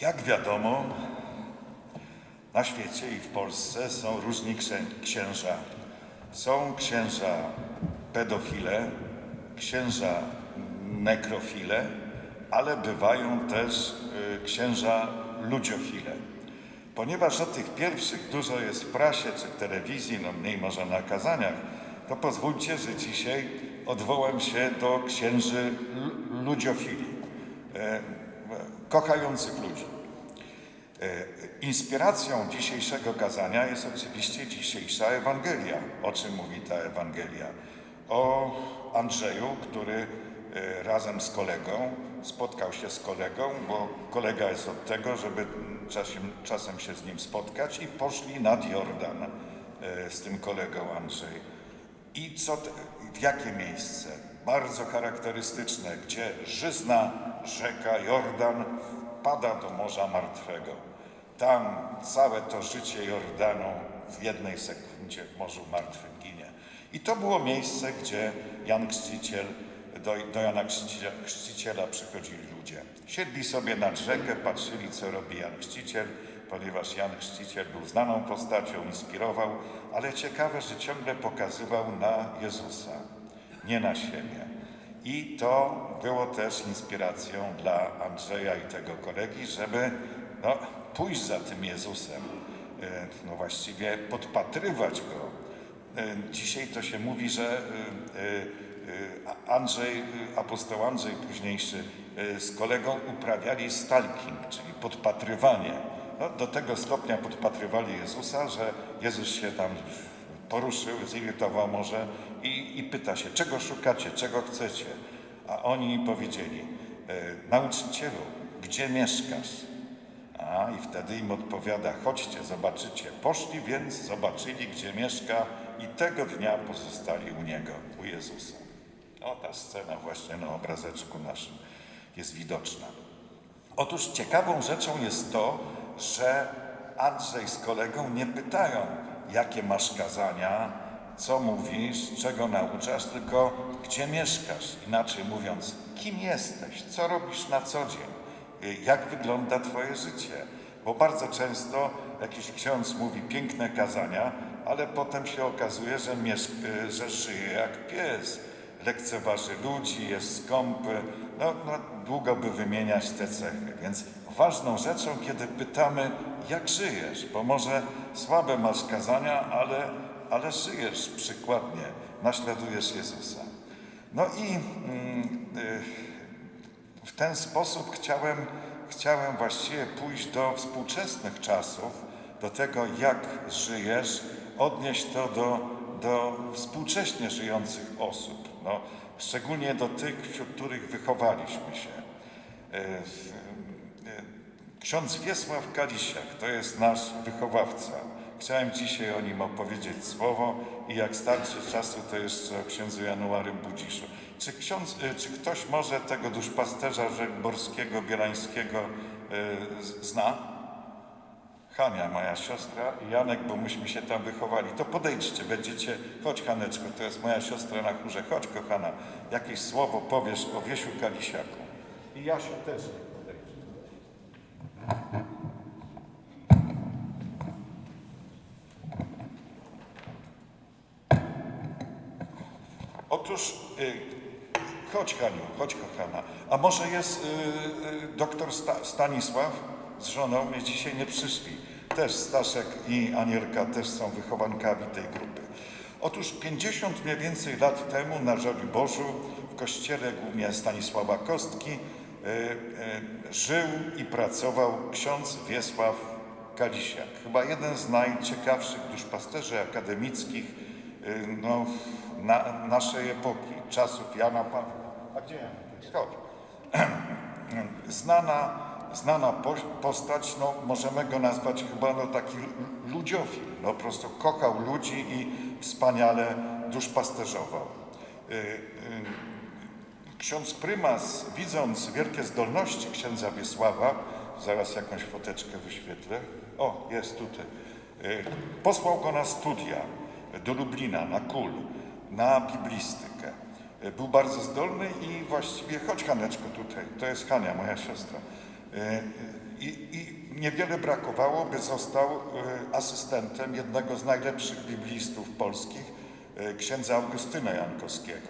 Jak wiadomo, na świecie i w Polsce są różni księ- księża. Są księża pedofile, księża nekrofile, ale bywają też y, księża ludziofile. Ponieważ o tych pierwszych dużo jest w prasie czy w telewizji, no mniej może na kazaniach, to pozwólcie, że dzisiaj odwołam się do księży lu- ludziofili, e, kochających ludzi. E, Inspiracją dzisiejszego kazania jest oczywiście dzisiejsza Ewangelia. O czym mówi ta Ewangelia? O Andrzeju, który e, razem z kolegą spotkał się z kolegą, bo kolega jest od tego, żeby czasem, czasem się z nim spotkać i poszli nad Jordan e, z tym kolegą Andrzej. I co, w jakie miejsce? Bardzo charakterystyczne, gdzie żyzna rzeka Jordan wpada do Morza Martwego. Tam całe to życie Jordanu w jednej sekundzie w Morzu Martwym ginie. I to było miejsce, gdzie Jan Chrzciciel, do, do Jana Chrzciciela, Chrzciciela przychodzili ludzie. Siedli sobie nad rzekę, patrzyli, co robi Jan Chrzciciel, ponieważ Jan Chrzciciel był znaną postacią, inspirował, ale ciekawe, że ciągle pokazywał na Jezusa, nie na siebie. I to było też inspiracją dla Andrzeja i tego kolegi, żeby no, pójść za tym Jezusem, e, no właściwie podpatrywać go. E, Dzisiaj to się mówi, że e, Andrzej, apostoł Andrzej późniejszy z kolegą uprawiali stalking, czyli podpatrywanie. No, do tego stopnia podpatrywali Jezusa, że Jezus się tam poruszył, zirytował może i, i pyta się, czego szukacie, czego chcecie? A oni powiedzieli, e, nauczycielu, gdzie mieszkasz? A i wtedy im odpowiada, chodźcie, zobaczycie. Poszli więc, zobaczyli, gdzie mieszka i tego dnia pozostali u niego, u Jezusa. O, ta scena właśnie na obrazeczku naszym jest widoczna. Otóż ciekawą rzeczą jest to, że Andrzej z kolegą nie pytają, jakie masz kazania, co mówisz, czego nauczasz, tylko gdzie mieszkasz. Inaczej mówiąc, kim jesteś, co robisz na co dzień, jak wygląda Twoje życie. Bo bardzo często jakiś ksiądz mówi piękne kazania, ale potem się okazuje, że, y, że żyje jak pies lekceważy ludzi, jest skąpy. No, no, długo by wymieniać te cechy. Więc ważną rzeczą, kiedy pytamy, jak żyjesz, bo może słabe masz kazania, ale, ale żyjesz przykładnie, naśladujesz Jezusa. No i mm, y, w ten sposób chciałem, chciałem właściwie pójść do współczesnych czasów, do tego, jak żyjesz, odnieść to do, do współcześnie żyjących osób, no, szczególnie do tych, wśród których wychowaliśmy się. Ksiądz Wiesław Kalisiak to jest nasz wychowawca. Chciałem dzisiaj o nim opowiedzieć słowo i jak starczy czasu, to jeszcze o księdzu Januarym Budziszu. Czy, ksiądz, e, czy ktoś może tego duszpasterza Żegborskiego, Bielańskiego z- zna? Hania, moja siostra i Janek, bo myśmy się tam wychowali. To podejdźcie, będziecie, chodź Haneczko, to jest moja siostra na chórze, chodź kochana, jakieś słowo powiesz o Wiesiu Kalisiaku. I Jasiu też Otóż, y, chodź Haniu, chodź kochana. A może jest y, y, doktor Sta, Stanisław z żoną, mnie dzisiaj nie przyszli. Też Staszek i Anielka też są wychowankami tej grupy. Otóż 50 mniej więcej lat temu na Żoliborzu w kościele głównie Stanisława Kostki żył i pracował ksiądz Wiesław Kalisiak. Chyba jeden z najciekawszych duszpasterzy akademickich no, na, naszej epoki, czasów Jana Pawła. A gdzie Jan? Chodź. Znana, znana po, postać, no, możemy go nazwać chyba no, taki lu- ludziofil. No, po prostu kochał ludzi i wspaniale duszpasterzował. Y, y, Ksiądz prymas, widząc wielkie zdolności księdza Wiesława, zaraz jakąś foteczkę wyświetlę. O, jest tutaj. Y, Posłał go na studia do Lublina, na KUL, na biblistykę. Y, Był bardzo zdolny i właściwie, chodź Haneczko tutaj, to jest Hania, moja siostra. Y, I, I niewiele brakowało, by został e, asystentem jednego z najlepszych biblistów polskich, e, księdza Augustyna Jankowskiego.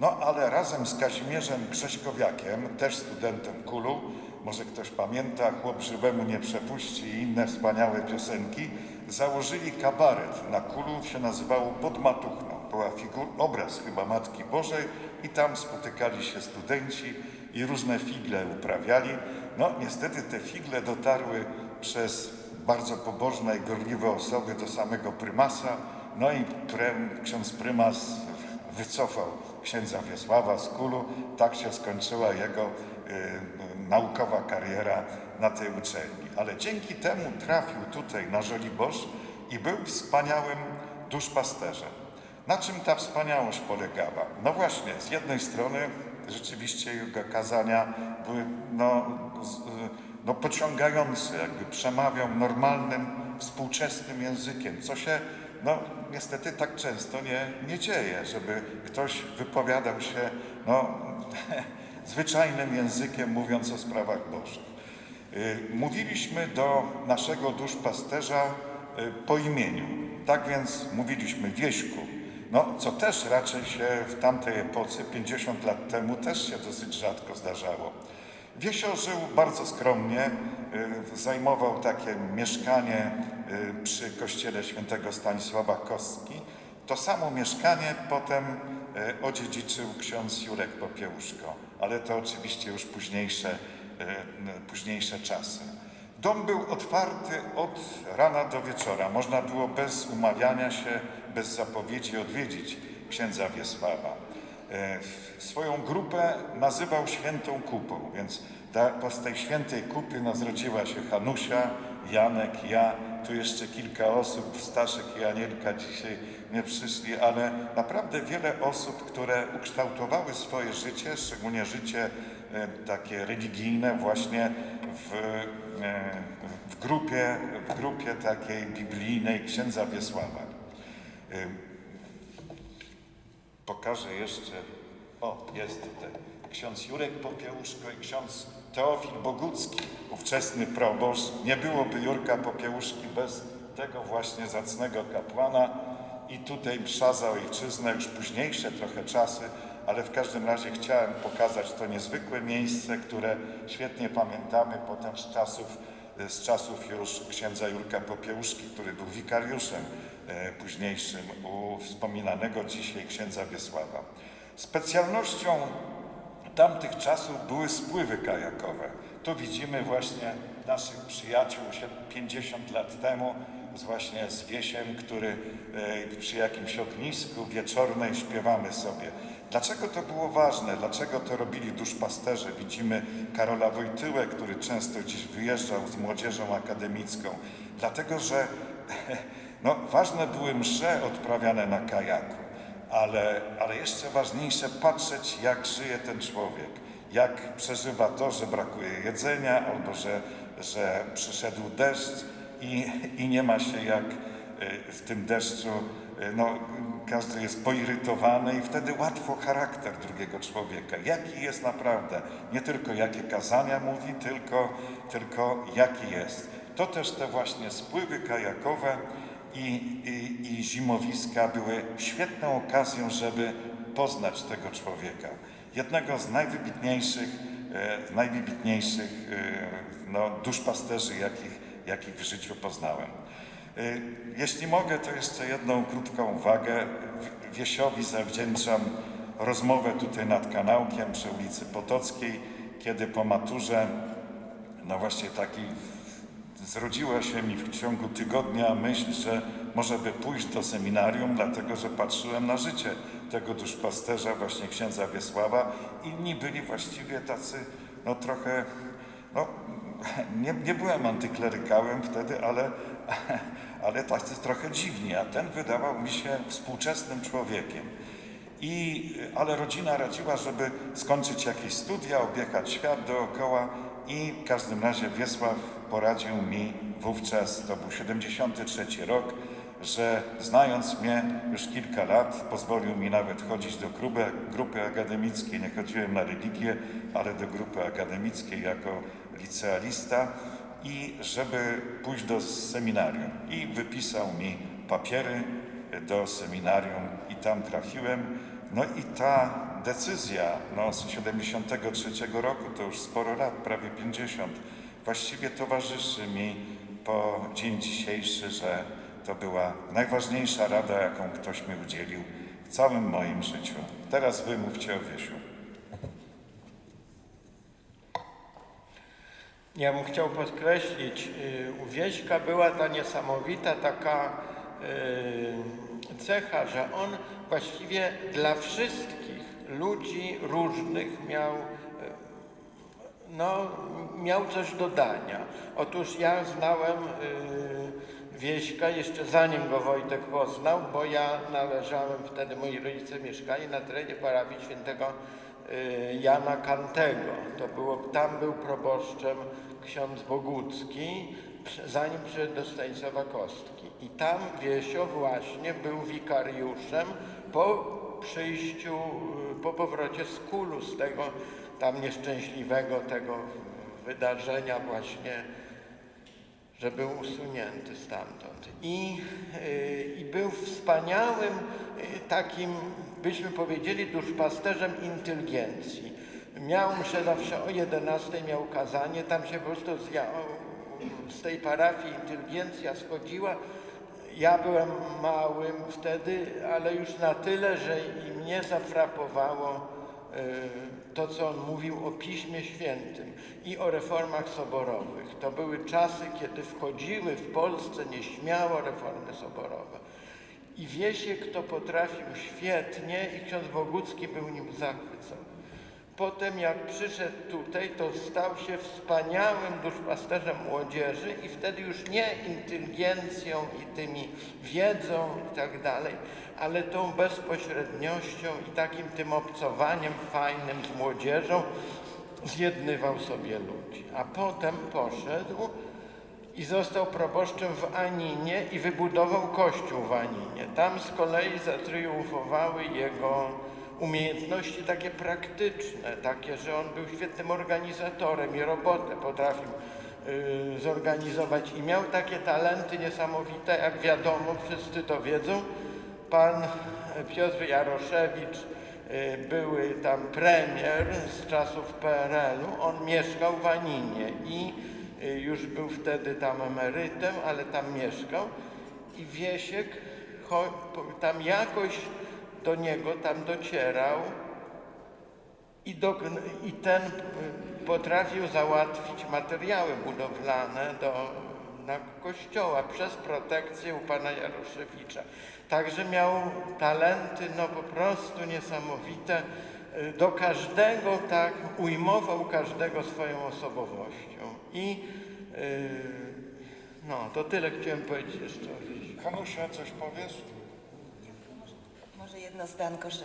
No ale razem z Kazimierzem Grześkowiakiem, też studentem KULU, może ktoś pamięta, chłop żywemu nie przepuści i inne wspaniałe piosenki, założyli kabaret. Na KULU się nazywało Pod Matuchną. Była figur, obraz chyba Matki Bożej i tam spotykali się studenci i różne figle uprawiali. No niestety te figle dotarły przez bardzo pobożne i gorliwe osoby do samego prymasa, no i prem, ksiądz prymas wycofał księdza Wiesława z kulu. Tak się skończyła jego y, naukowa kariera na tej uczelni. Ale dzięki temu trafił tutaj na Żoliborz i był wspaniałym duszpasterzem. Na czym ta wspaniałość polegała? No właśnie, z jednej strony rzeczywiście jego kazania były no, no, pociągające, jakby przemawiał normalnym, współczesnym językiem, co się no, niestety tak często nie, nie dzieje, żeby ktoś wypowiadał się no, zwyczajnym językiem, mówiąc o sprawach bożych. Y, Mówiliśmy do naszego duszpasterza y, po imieniu. Tak więc mówiliśmy Wieśku. No, co też raczej się w tamtej epoce, 50 lat temu, też się dosyć rzadko zdarzało. Wiesio żył bardzo skromnie, y, zajmował takie mieszkanie y, przy kościele świętego Stanisława Kostki. To samo mieszkanie potem y, odziedziczył ksiądz Jurek Popiełuszko, ale to oczywiście już późniejsze, późniejsze czasy. Dom był otwarty od rana do wieczora. Można było bez umawiania się, bez zapowiedzi odwiedzić księdza Wiesława. E, Swoją grupę nazywał Świętą Kupą, więc z tej Świętej Kupy zrodziła się Hanusia, Janek, ja, tu jeszcze kilka osób, Staszek i Anielka dzisiaj nie przyszli, ale naprawdę wiele osób, które ukształtowały swoje życie, szczególnie życie takie religijne właśnie w, e, w, grupie, w grupie takiej biblijnej księdza Wiesława. E, Pokażę jeszcze, o jest tutaj, ksiądz Jurek Popiełuszko i ksiądz Teofil Bogucki, ówczesny proboszcz. Nie byłoby Jurka Popiełuszki bez tego właśnie zacnego kapłana i tutaj msza za ojczyznę, już późniejsze trochę czasy, ale w każdym razie chciałem pokazać to niezwykłe miejsce, które świetnie pamiętamy potem z czasów, z czasów już księdza Jurka Popiełuszki, który był wikariuszem e, późniejszym u wspominanego dzisiaj księdza Wiesława. Specjalnością tamtych czasów były spływy kajakowe. Tu widzimy właśnie naszych przyjaciół się 50 lat temu z właśnie z Wiesiem, który e, przy jakimś ognisku wieczornej śpiewamy sobie. Dlaczego to było ważne? Dlaczego to robili duszpasterze? Widzimy Karola Wojtyłę, który często gdzieś wyjeżdżał z młodzieżą akademicką. Dlatego, że no, ważne były msze odprawiane na kajaku ale, ale jeszcze ważniejsze patrzeć, jak żyje ten człowiek, jak przeżywa to, że brakuje jedzenia albo że, że przyszedł deszcz i, i nie ma się jak y, w tym deszczu, y, no, każdy jest poirytowany i wtedy łatwo charakter drugiego człowieka, jaki jest naprawdę, nie tylko jakie kazania mówi, tylko, tylko jaki jest. To też te właśnie spływy kajakowe, i, i, i zimowiska były świetną okazją, żeby poznać tego człowieka. Jednego z najwybitniejszych, e, najwybitniejszych e, no, duszpasterzy, jakich, jakich w życiu poznałem. E, Jeśli mogę, to jeszcze jedną krótką uwagę. Wiesiowi zawdzięczam rozmowę tutaj nad kanałkiem przy ulicy Potockiej, kiedy po maturze, no właśnie taki zrodziła się mi w ciągu tygodnia myśl, że może by pójść do seminarium, dlatego że patrzyłem na życie tego duszpasterza, właśnie księdza Wiesława. Inni byli właściwie tacy, no trochę, no nie, nie byłem antyklerykałem wtedy, ale, ale tacy trochę dziwni, a ten wydawał mi się współczesnym człowiekiem. I, ale rodzina radziła, żeby skończyć jakieś studia, objechać świat dookoła i w każdym razie Wiesław poradził mi wówczas, to był 73 rok, że znając mnie już kilka lat, pozwolił mi nawet chodzić do grupy, grupy akademickiej. Nie chodziłem na religię, ale do grupy akademickiej jako licealista i żeby pójść do seminarium. I wypisał mi papiery do seminarium i tam trafiłem. No i ta decyzja no, z 73 roku, to już sporo lat, prawie 50, właściwie towarzyszy mi po dzień dzisiejszy, że to była najważniejsza rada, jaką ktoś mi udzielił w całym moim życiu. Teraz wy mówcie o Wiesiu. Ja bym chciał podkreślić, y, u Wieśka była ta niesamowita taka y, cecha, że on właściwie dla wszystkich ludzi różnych miał, y, no, miał coś do dania. Otóż ja znałem Wieśka jeszcze zanim go Wojtek poznał, bo ja należałem wtedy, moi rodzice mieszkali na terenie parafii świętego Jana Kantego. To było, tam był proboszczem ksiądz Bogucki, zanim przyszedł do Stanisława Kostki. I tam Wiesio właśnie był wikariuszem po przyjściu, y, po powrocie z kulu, z tego tam nieszczęśliwego tego wydarzenia właśnie że był usunięty stamtąd. I, y, i był wspaniałym y, takim, byśmy powiedzieli, duszpasterzem inteligencji. Miał mszę zawsze o 11 miał kazanie, tam się po prostu z, ja, z tej parafii inteligencja schodziła. Ja byłem małym wtedy, ale już na tyle, że i mnie zafrapowało y, to, co on mówił o Piśmie Świętym i o reformach soborowych. To były czasy, kiedy wchodziły w Polsce nieśmiało reformy soborowe. I Wiesiek to potrafił świetnie i ksiądz Bogucki był nim zachwycony. Potem jak przyszedł tutaj, to stał się wspaniałym duszpasterzem młodzieży i wtedy już nie inteligencją i tymi wiedzą i tak dalej, ale tą bezpośredniością i takim tym obcowaniem fajnym z młodzieżą zjednywał sobie ludzi. A potem poszedł i został proboszczem w Aninie i wybudował kościół w Aninie. Tam z kolei zatriumfowały jego umiejętności takie praktyczne, takie, że on był świetnym organizatorem i robotę potrafił y, zorganizować i miał takie talenty niesamowite, jak wiadomo, wszyscy to wiedzą. Pan Piotr Jaroszewicz, y, były tam premier z czasów PRL-u, on mieszkał w Aninie i y, już był wtedy tam emerytem, ale tam mieszkał i Wiesiek tam jakoś do niego tam docierał i, do, i ten y, potrafił załatwić materiały budowlane do, na kościoła przez protekcję u pana Jaroszewicza. Także miał talenty no po prostu niesamowite. Y, Do każdego tak ujmował każdego swoją osobowością. I y, no to tyle chciałem powiedzieć jeszcze. Hanusia, coś powiesz? Może jedno zdanko, że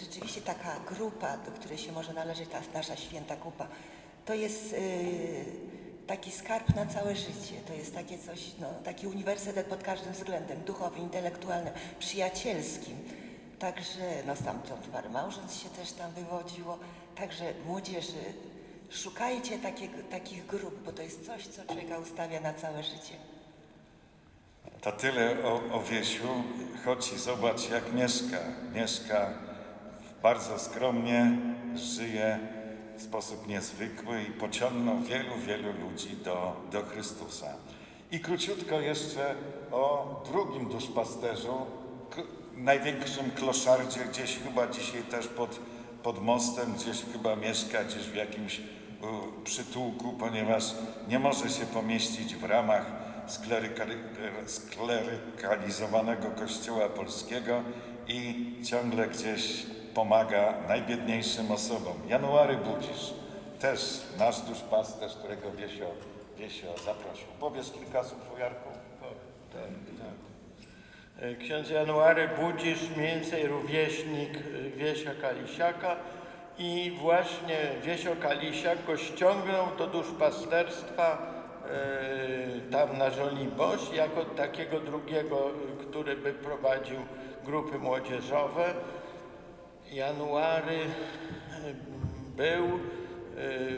rzeczywiście taka grupa, do której się może należeć ta nasza święta kupa, to jest y, taki skarb na całe życie. To jest takie coś, no, taki uniwersytet pod każdym względem, duchowym, intelektualnym, przyjacielskim. Także, no stamtąd parę się też tam wywodziło. Także młodzieży, szukajcie takich grup, bo to jest coś, co człowieka ustawia na całe życie. To tyle o, o Wiesiu. Chodź i zobacz, jak mieszka. Mieszka bardzo skromnie, żyje w sposób niezwykły i pociągnął wielu, wielu ludzi do, do Chrystusa. I króciutko jeszcze o drugim duszpasterzu, największym kloszardzie, gdzieś chyba dzisiaj też pod, pod mostem, gdzieś chyba mieszka, gdzieś w jakimś przytułku, ponieważ nie może się pomieścić w ramach sklerykalizowanego kościoła polskiego i ciągle gdzieś pomaga najbiedniejszym osobom. January Budzisz, też nasz duszpasterz, którego Wiesio, Wiesio zaprosił. Powiesz kilka słów o Jarku? E, Ksiądz January Budzisz, mniej więcej rówieśnik e, Wiesia Kalisiaka i właśnie Wiesio Kalisiak go ściągnął do duszpasterstwa tam na Żoliborz, jako takiego drugiego, e, który by prowadził grupy młodzieżowe. January e, był e,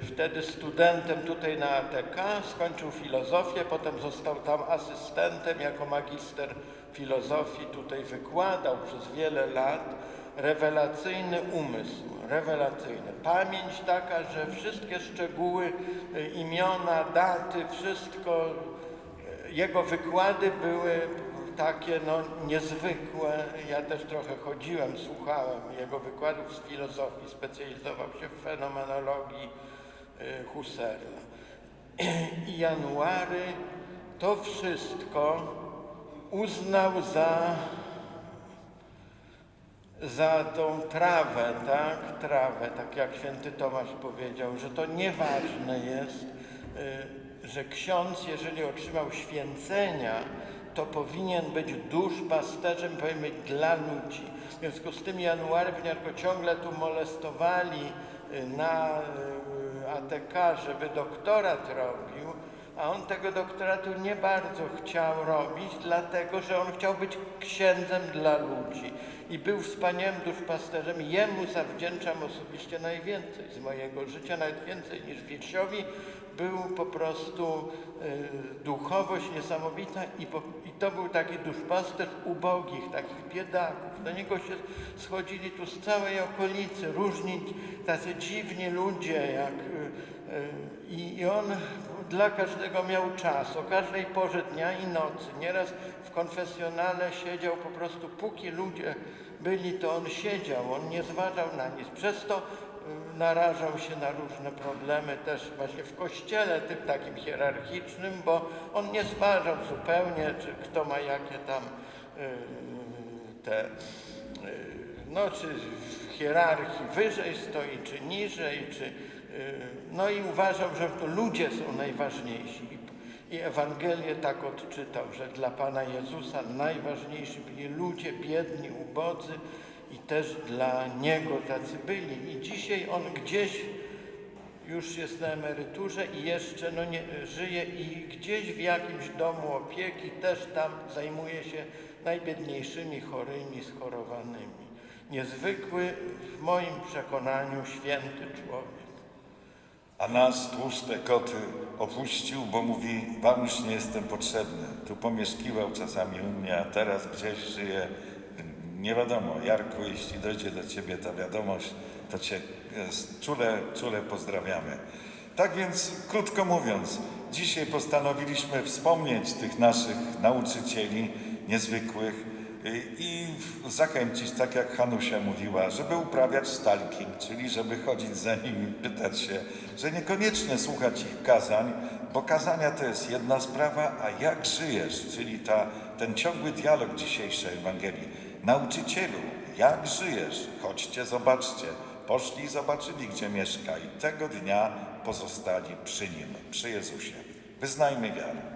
wtedy studentem tutaj na ATK, skończył filozofię, potem został tam asystentem jako magister filozofii, tutaj wykładał przez wiele lat. Rewelacyjny umysł, rewelacyjny. Pamięć taka, że wszystkie szczegóły, e, imiona, daty, wszystko, e, jego wykłady były takie no, niezwykłe. Ja też trochę chodziłem, słuchałem jego wykładów z filozofii, specjalizował się w fenomenologii y, Husserla. I January to wszystko uznał za, za tą trawę, tak? Trawę, tak jak święty Tomasz powiedział, że to nieważne jest, y, że ksiądz, jeżeli otrzymał święcenia, to powinien być duszpasterzem, powinien być dla ludzi. W związku z tym January, ponieważ go ciągle tu molestowali y, na y, ATK, żeby doktorat robił, a on tego doktoratu nie bardzo chciał robić, dlatego że on chciał być księdzem dla ludzi. I był wspaniałym duszpasterzem. Jemu zawdzięczam osobiście najwięcej z mojego życia, nawet więcej niż Wiesiowi. Był po prostu y, duchowość niesamowita i, po, i to był taki duszpasterz ubogich, takich biedaków. Do niego się schodzili tu z całej okolicy różni tacy dziwni ludzie, jak y, i on dla każdego miał czas, o każdej porze dnia i nocy. Nieraz w konfesjonale siedział po prostu, póki ludzie byli, to on siedział, on nie zważał na nic. Przez to y, narażał się na różne problemy też właśnie w kościele, tym takim hierarchicznym, bo on nie zważał zupełnie, czy kto ma jakie tam y, te, y, no czy w hierarchii wyżej stoi, czy niżej, czy, no i uważał, że to ludzie są najważniejsi. I Ewangelię tak odczytał, że dla Pana Jezusa najważniejsi byli ludzie biedni, ubodzy i też dla Niego tacy byli. I dzisiaj on gdzieś już jest na emeryturze i jeszcze no nie, żyje i gdzieś w jakimś domu opieki też tam zajmuje się najbiedniejszymi chorymi, schorowanymi. Niezwykły w moim przekonaniu święty człowiek. A nas tłuste koty opuścił, bo mówi, wam już nie jestem potrzebny. Tu pomieszkiwał czasami u mnie, a teraz gdzieś żyje. Nie wiadomo, Jarku, jeśli dojdzie do ciebie ta wiadomość, to cię e, czule, czule pozdrawiamy. Tak więc, krótko mówiąc, dzisiaj postanowiliśmy wspomnieć tych naszych nauczycieli niezwykłych i w- zachęcić, tak jak Hanusia mówiła, żeby uprawiać stalking, czyli żeby chodzić za nimi, pytać się, że niekoniecznie słuchać ich kazań, bo kazania to jest jedna sprawa, a jak żyjesz, czyli ta, ten ciągły dialog dzisiejszej Ewangelii. Nauczycielu, jak żyjesz? Chodźcie, zobaczcie. Poszli i zobaczyli, gdzie mieszka i tego dnia pozostali przy Nim, przy Jezusie. Wyznajmy wiarę.